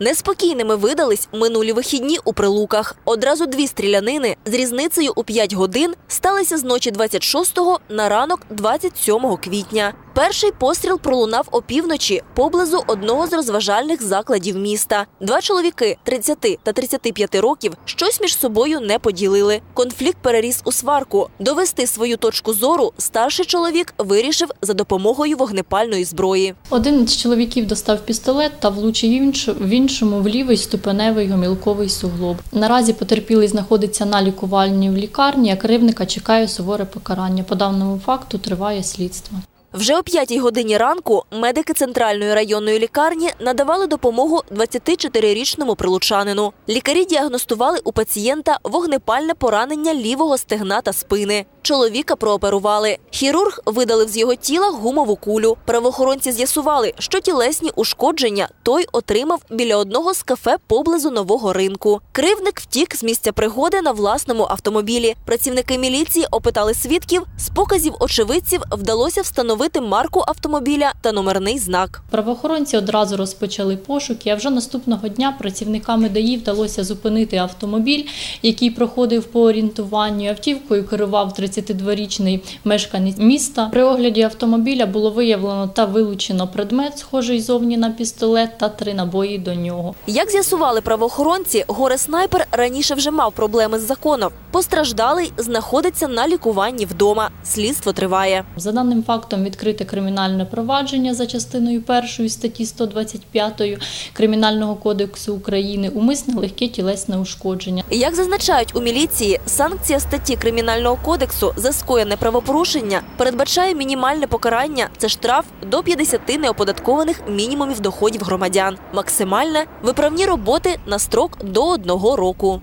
Неспокійними видались минулі вихідні у прилуках. Одразу дві стрілянини з різницею у 5 годин сталися з ночі 26 на ранок 27 квітня. Перший постріл пролунав опівночі поблизу одного з розважальних закладів міста. Два чоловіки 30 та 35 років щось між собою не поділили. Конфлікт переріс у сварку. Довести свою точку зору старший чоловік вирішив за допомогою вогнепальної зброї. Один з чоловіків достав пістолет та влучив в іншому в лівий ступеневий гомілковий суглоб. Наразі потерпілий знаходиться на лікувальні в лікарні, а кривника чекає суворе покарання. По даному факту триває слідство. Вже о 5 годині ранку медики центральної районної лікарні надавали допомогу 24-річному прилучанину. Лікарі діагностували у пацієнта вогнепальне поранення лівого стегна та спини. Чоловіка прооперували. Хірург видалив з його тіла гумову кулю. Правоохоронці з'ясували, що тілесні ушкодження той отримав біля одного з кафе поблизу нового ринку. Кривник втік з місця пригоди на власному автомобілі. Працівники міліції опитали свідків. З показів очевидців вдалося встановити марку автомобіля та номерний знак. Правоохоронці одразу розпочали пошуки, а вже наступного дня працівниками ДАІ вдалося зупинити автомобіль, який проходив по орієнтуванню. Автівкою керував 32-річний мешканець міста. При огляді автомобіля було виявлено та вилучено предмет, схожий зовні на пістолет, та три набої до нього. Як з'ясували правоохоронці, горе снайпер раніше вже мав проблеми з законом. Постраждалий знаходиться на лікуванні вдома. Слідство триває. За даним фактом відкрите кримінальне провадження за частиною першої статті 125 Кримінального кодексу України умисне легке тілесне ушкодження. Як зазначають у міліції, санкція статті кримінального кодексу за скоєне правопорушення передбачає мінімальне покарання це штраф до 50 неоподаткованих мінімумів доходів громадян. Максимальне виправні роботи на строк до одного року.